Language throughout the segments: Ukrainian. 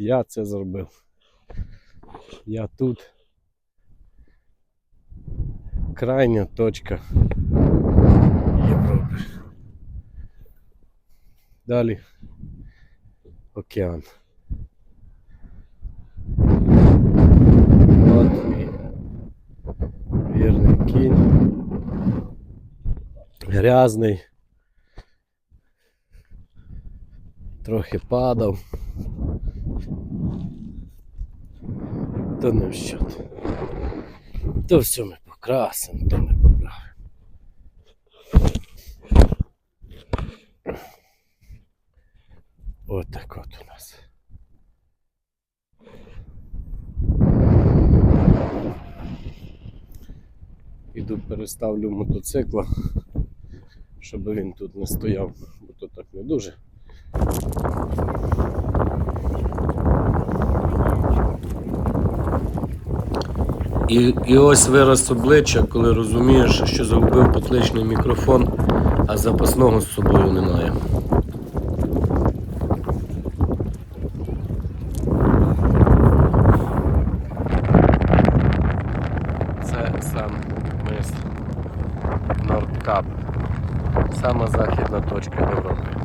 Я це зробив. Я тут. Крайня точка Європи. Далі океан. От мій вірний кінь. Грязний. Трохи падав. То не в щот. То все ми покрасимо, то ми поправимо. От так от у нас. Іду переставлю мотоцикла, щоб він тут не стояв, бо то так не дуже. І, і ось вираз обличчя, коли розумієш, що загубив потличний мікрофон, а запасного з собою немає. Це сам мис Нордкап. Сама західна точка Європи.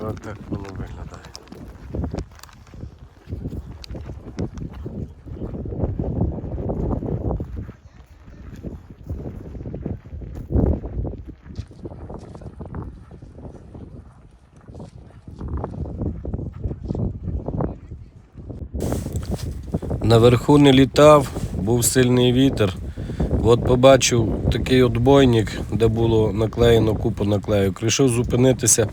Ось так воно виглядає. Наверху не літав, був сильний вітер. От побачив такий отбойник, де було наклеєно купу наклейок. Рішив зупинитися,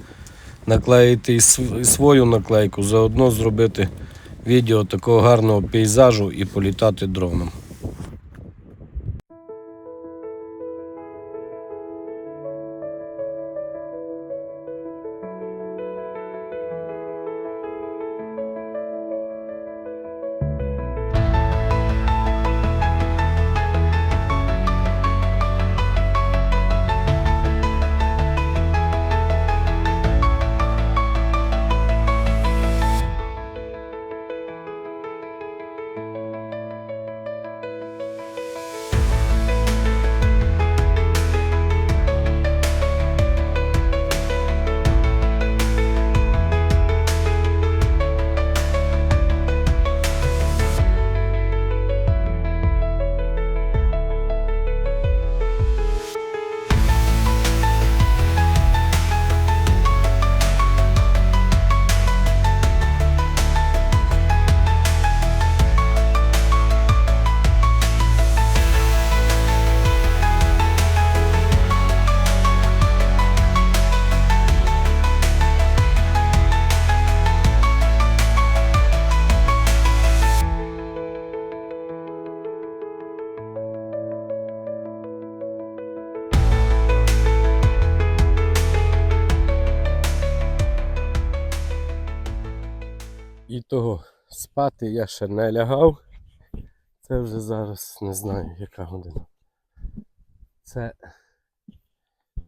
наклеїти свою наклейку, заодно зробити відео такого гарного пейзажу і політати дроном. Спати я ще не лягав. Це вже зараз не знаю, яка година. Це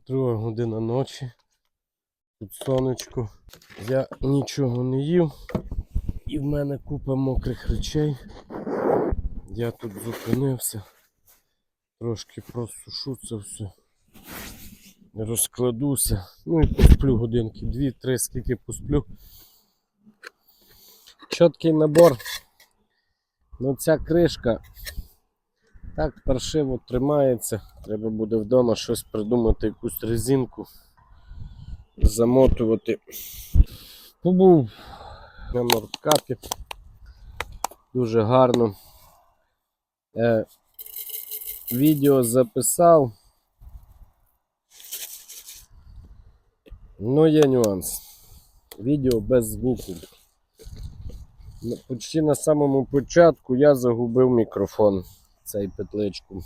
друга година ночі. Тут сонечко. Я нічого не їв. І в мене купа мокрих речей. Я тут зупинився. Трошки просушу це все. Розкладуся. Ну і посплю годинки. Дві-три, скільки посплю. Чіткий набор. Ну ця кришка так паршиво тримається. Треба буде вдома щось придумати, якусь резинку, замотувати. Побув на нордкапі. Дуже гарно. Е, відео записав. Ну, є нюанс. Відео без звуку. Почти на самому початку я загубив мікрофон цей петличку.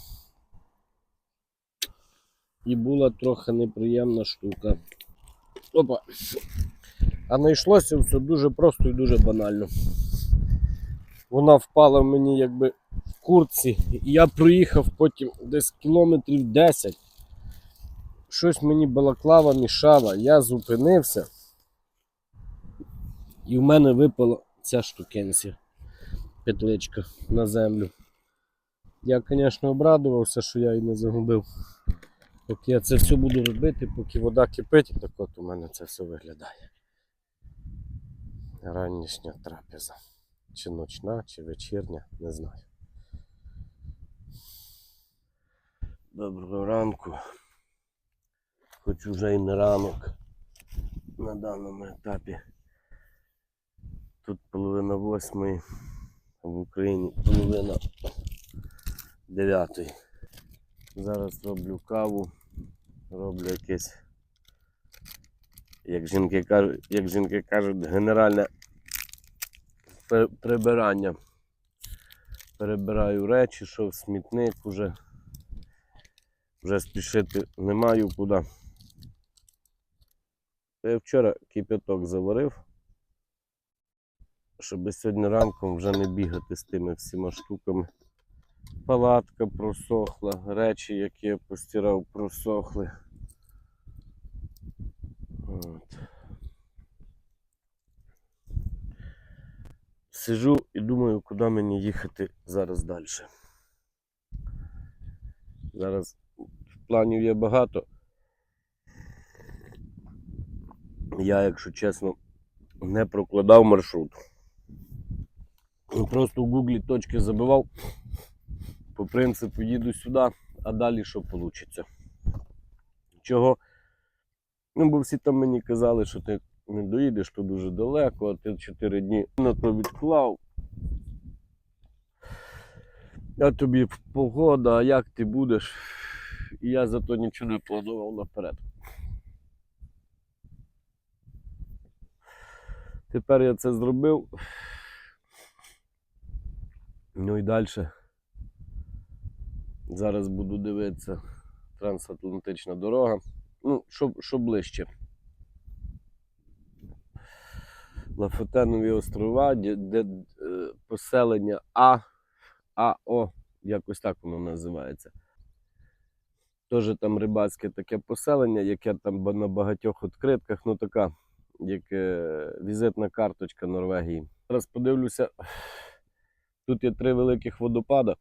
І була трохи неприємна штука. Опа. А знайшлося все дуже просто і дуже банально. Вона впала в мені якби в куртці, і я проїхав потім десь кілометрів 10. Щось мені балаклава мішала, я зупинився. І в мене випала ця штукенція, петличка на землю. Я, звісно, обрадувався, що я її не загубив. Поки я це все буду робити, поки вода кипить, так от у мене це все виглядає. Ранішня трапеза. Чи ночна, чи вечірня, не знаю. Доброго ранку. Хоч уже і не ранок на даному етапі. Тут половина восьмої, а в Україні половина дев'ятої. Зараз роблю каву, роблю якесь, як жінки кажуть, як жінки кажуть, генеральне прибирання. Перебираю речі, що в смітник уже. Вже спішити не маю куди. Я вчора кипяток заварив, щоб сьогодні ранком вже не бігати з тими всіма штуками. Палатка просохла, речі, які я постирав, просохли. От. Сижу і думаю, куди мені їхати зараз далі. Зараз планів є багато. Я, якщо чесно, не прокладав маршрут. Просто в гуглі точки забивав. По принципу їду сюди, а далі що вийде. Чого? Ну, бо всі там мені казали, що ти не доїдеш, то дуже далеко, а ти 4 дні на то відклав. А тобі погода, а як ти будеш? І я зато нічого не планував наперед. Тепер я це зробив. Ну і далі. Зараз буду дивитися трансатлантична дорога. Ну, що, що ближче. Лафотенові острова, де, де е, поселення А, АО, якось так воно називається. Теж там рибацьке таке поселення, яке там на багатьох відкритках, ну така, як е, візитна карточка Норвегії. Зараз подивлюся, тут є три великих водопада.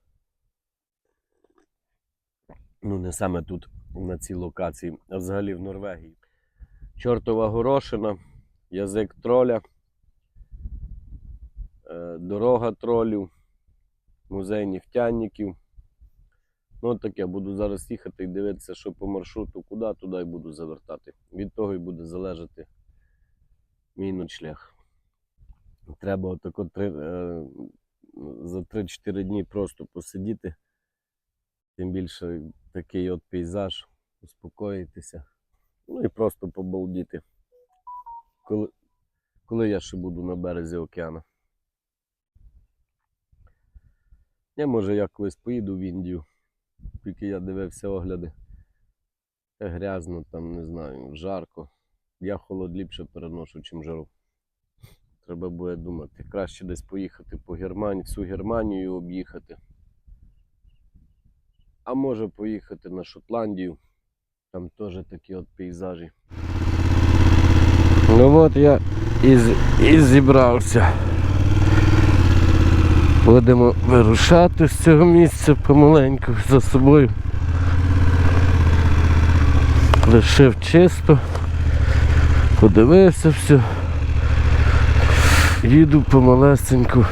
Ну, не саме тут, на цій локації, а взагалі в Норвегії. Чортова горошина, язик троля, е, дорога тролів, музей нефтяників. Ну, таке, буду зараз їхати і дивитися, що по маршруту, куди, туди і буду завертати. Від того і буде залежати мій ночлег. Треба отако три, е, за 3-4 дні просто посидіти. Тим більше такий от пейзаж, успокоїтися. Ну і просто побалдіти. Коли, коли я ще буду на березі океану. Я може я колись поїду в Індію, тільки я дивився огляди. Грязно, там, не знаю, жарко. Я холод ліпше переношу, чим жару. Треба буде думати. Краще десь поїхати по Германії, всю Германію об'їхати. А може поїхати на Шотландію. Там теж такі от пейзажі. Ну от я і, і зібрався. Будемо вирушати з цього місця помаленьку за собою. Лишив чисто, подивився все. Їду помалесеньку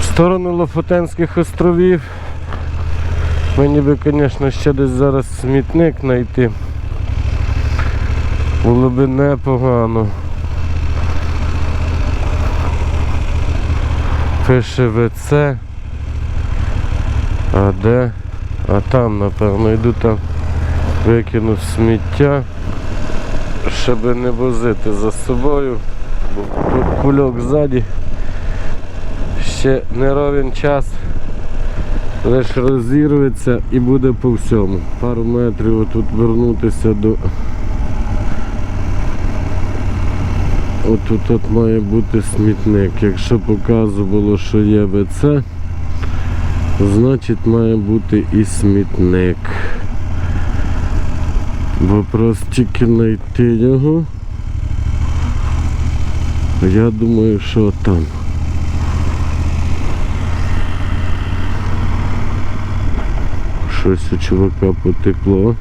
в сторону Лофотенських островів. Мені би, звісно, ще десь зараз смітник знайти. Було би непогано. Пише ВЦ. А де? А там, напевно, йду там викину сміття, щоб не возити за собою, кульок ззаді. Ще не ровен час. Лише розірветься і буде по всьому. Пару метрів отут вернутися до. Отут от має бути смітник. Якщо показувало, що є ВЦ, значить має бути і смітник. Вопрос тільки знайти його. Я думаю, що там. Щось у чувака потекло.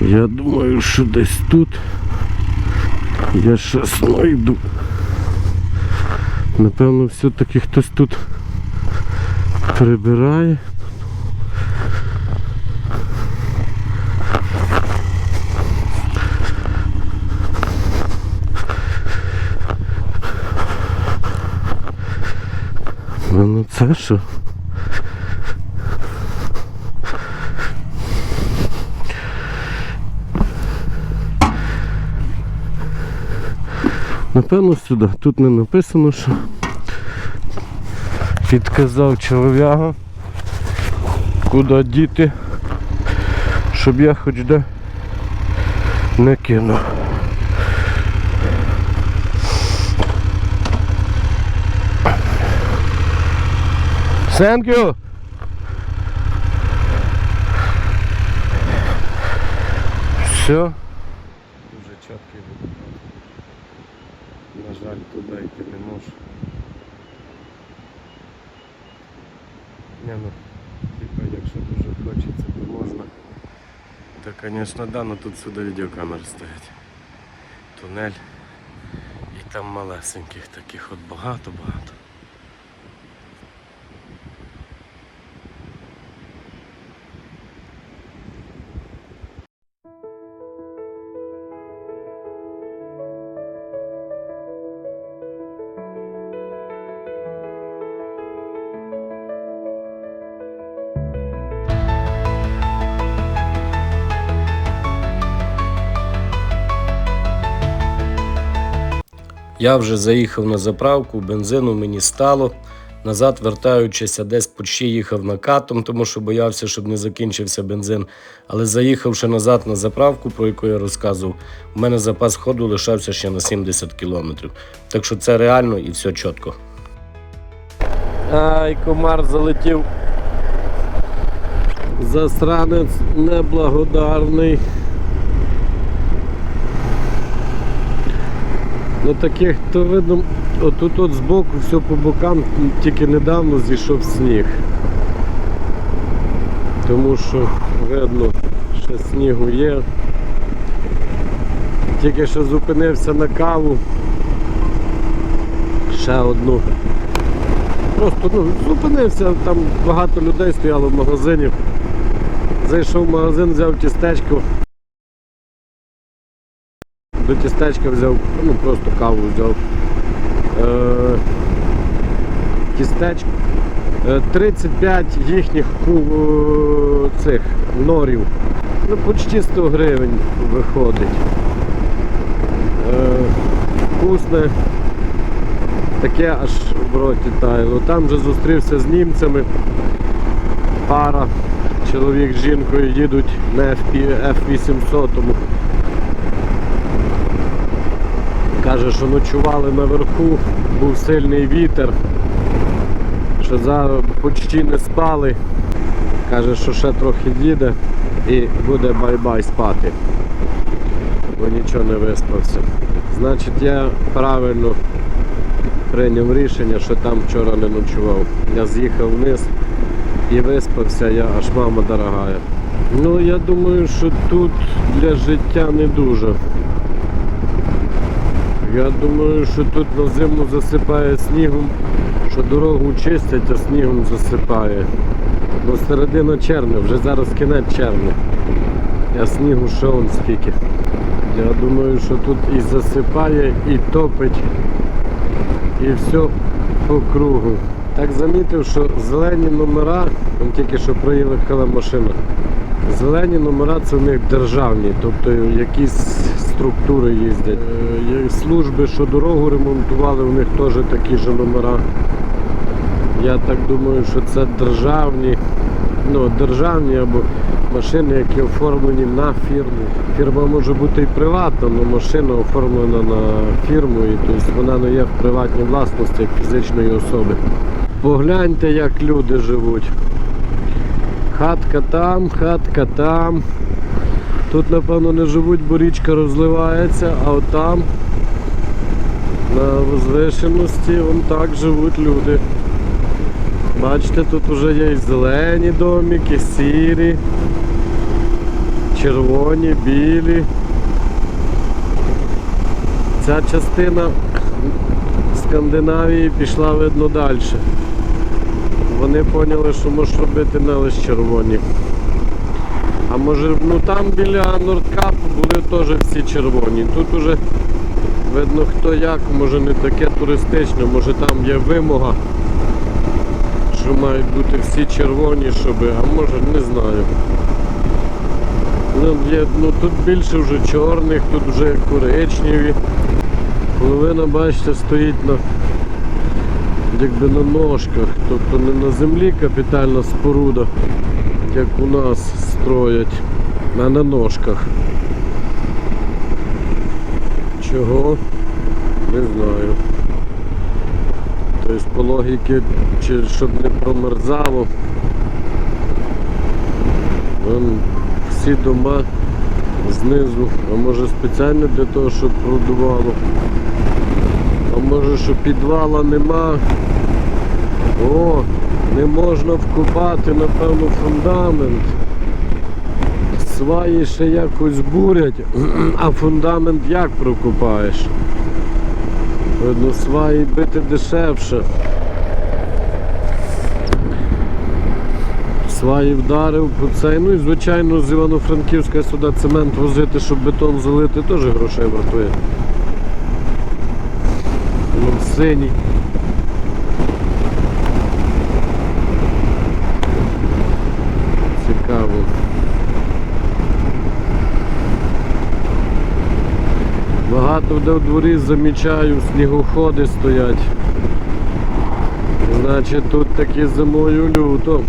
Я думаю, що десь тут я щось знайду. Напевно, все-таки хтось тут прибирає. Ну це що? Напевно сюди. Тут не написано, що підказав чолов'яга, куди діти, щоб я хоч де не кинув. Thank you. Все. Дуже чіткий жаль, туди йти не можу. Не, ну, типа, якщо дуже хочеться, то можна. Та, звісно, да, но тут сюди відеокамери стоять. Тунель. І там малесеньких таких от багато-багато. Я вже заїхав на заправку, бензину мені стало. Назад вертаючися, десь почти їхав накатом, тому що боявся, щоб не закінчився бензин. Але заїхавши назад на заправку, про яку я розказував, у мене запас ходу лишався ще на 70 кілометрів. Так що це реально і все чітко. Ай, комар залетів. Засранець неблагодарний. Ну таких то видно, отут от збоку, все по бокам, тільки недавно зійшов сніг. Тому що видно, що снігу є. Тільки що зупинився на каву. Ще одну. Просто ну, зупинився, там багато людей стояло в магазині. Зайшов в магазин, взяв тістечко. До тістечка взяв, ну просто каву взяв. Е, тістечко. Е, 35 їхніх е, цих норів. Ну, почти 100 гривень виходить. Е, вкусне. Таке аж в роті таяло. Там вже зустрівся з німцями. Пара, чоловік з жінкою їдуть на F800. Каже, що ночували наверху, був сильний вітер, що зараз почти не спали. Каже, що ще трохи їде і буде бай-бай спати. Бо нічого не виспався. Значить я правильно прийняв рішення, що там вчора не ночував. Я з'їхав вниз і виспався, я аж мама дорогая. Ну я думаю, що тут для життя не дуже. Я думаю, що тут на зиму засипає снігом, що дорогу чистять, а снігом засипає. Бо середина червня, вже зараз кінець червня. А снігу ще он скільки. Я думаю, що тут і засипає, і топить, і все по кругу. Так замітив, що зелені номера, он тільки що проїхала машина. Зелені номера це в них державні, тобто якісь структури їздять. Е, Є служби, що дорогу ремонтували, у них теж такі ж номера. Я так думаю, що це державні, ну, державні або машини, які оформлені на фірму. Фірма може бути і приватна, але машина оформлена на фірму і тобто вона не є в приватній власності як фізичної особи. Погляньте, як люди живуть. Хатка там, хатка там. Тут, напевно, не живуть, бо річка розливається, а от там на возвишеності вон так живуть люди. Бачите, тут вже є і зелені домики, сірі, червоні, білі. Ця частина Скандинавії пішла видно далі. Вони поняли, що можеш робити не лише червоні. А може, ну там біля Нордкапу були теж всі червоні. Тут уже видно хто як, може не таке туристичне, може там є вимога що мають бути всі червоні, щоб, а може не знаю. Ну, є, ну Тут більше вже чорних, тут вже коричневі. Половина, бачите, стоїть на якби на ножках, тобто не на землі капітальна споруда, як у нас строять, на ножках. Чого? Не знаю. Тобто по логіки, чи щоб не промерзало. Всі дома знизу, а може спеціально для того, щоб продувало. А може що підвала нема. О, не можна вкопати, напевно, фундамент. Сваї ще якось бурять, а фундамент як прокопаєш? Видно, сваї бити дешевше. Сваї вдарив по цей. Ну і звичайно з Івано-Франківська сюди цемент возити, щоб бетон залити, теж грошей вартує. Синій. Багато де в дворі замічаю, снігоходи стоять. Значить тут такі зимою люто.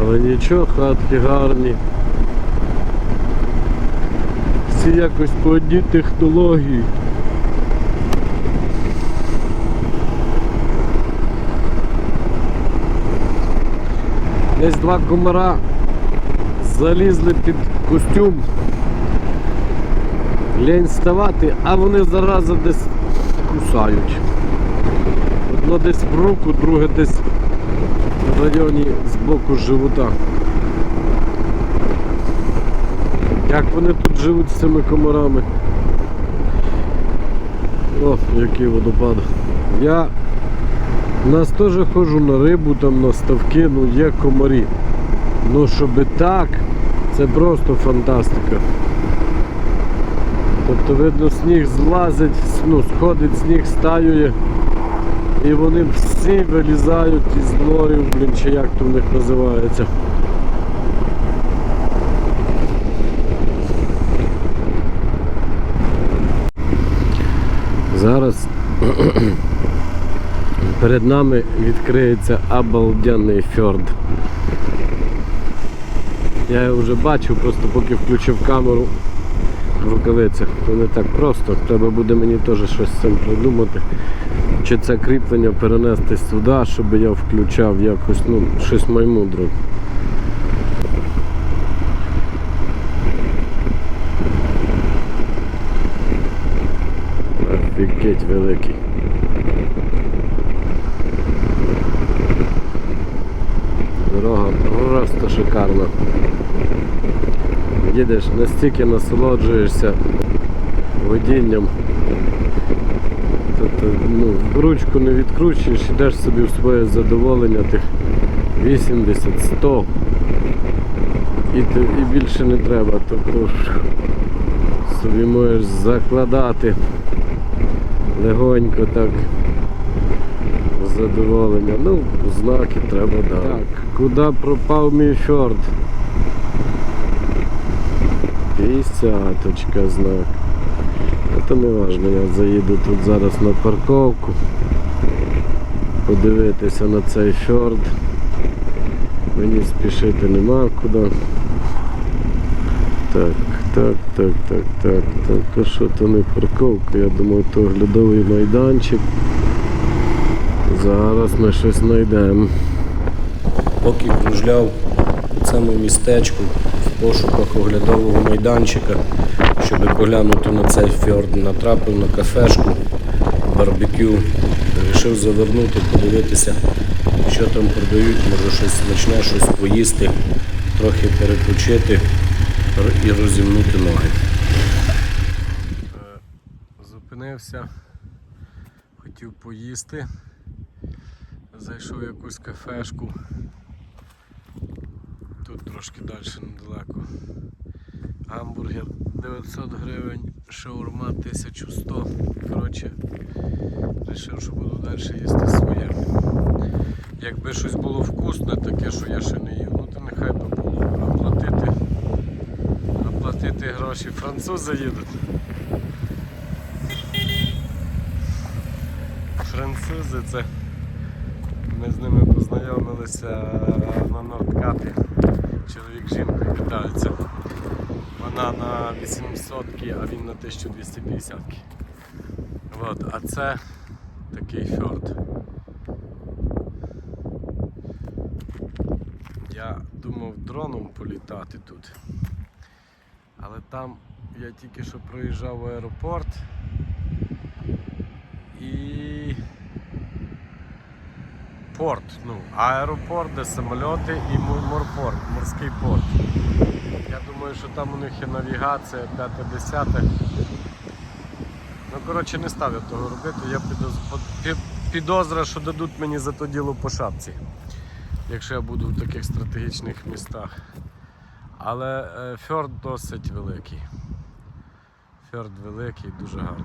Але нічого, хатки гарні. Всі якось по одній технології. Десь два комара залізли під костюм. Лень вставати, а вони зараза десь кусають. Одно десь в руку, друге десь в районі з боку живота. Як вони тут живуть з цими комарами? О, який водопад. Я у нас теж ходжу на рибу, там на ставки, ну є комарі. Ну щоб так, це просто фантастика. Тобто видно сніг злазить, ну, сходить сніг, стаює. І вони всі вилізають із мною, блін, чи як то в них називається. Зараз перед нами відкриється обалденний фьорд. Я його вже бачив, просто поки включив камеру в рукавицях, то не так просто. Треба буде мені теж щось з цим придумати. Чи це кріплення перенести сюди, щоб я включав якось, ну, щось маймудро. Офігеть великий. Дорога просто шикарна їдеш, настільки насолоджуєшся водінням. Тобто, ну, Ручку не відкручуєш, йдеш собі в своє задоволення тих 80-100 і ти, і більше не треба, тобто собі можеш закладати легонько так задоволення. Ну, знаки треба дати. Так, куди пропав мій чорт? 50 знак. Це не важливо, я заїду тут зараз на парковку, подивитися на цей фьорд. Мені спішити нема куди. Так, так, так, так, так, так, то що то не парковка, я думаю, то глядовий майданчик. Зараз ми щось знайдемо. Поки кружляв у цьому містечку пошуках оглядового майданчика, щоб поглянути на цей фьорд, натрапив на кафешку, барбекю. Вирішив завернути, подивитися, що там продають, може щось смачне, щось поїсти, трохи перепочити і розімнути ноги. Е, Зупинився, хотів поїсти. Зайшов в якусь кафешку. Тут трошки далі недалеко. Гамбургер 900 гривень, шаурма 1100. Коротше, вирішив, що буду далі їсти своє. Якби щось було вкусне, таке, що я ще не їв, ну то нехай би було. А платити, а платити гроші французи їдуть. Французи це. Ми з ними познайомилися на Нордкапі. З вітаються. Вона на 800 а він на 1250 От, а це такий фьорд. Я думав дроном політати тут. Але там я тільки що проїжджав в аеропорт і порт, ну, аеропорт, де самольоти і морпорт, морський порт. Я думаю, що там у них є навігація 5-10. Ну, коротше, не став я того робити. Я підоз- підозра, що дадуть мені за то діло по шапці, якщо я буду в таких стратегічних містах. Але е, фьорд досить великий. Фьорд великий, дуже гарний.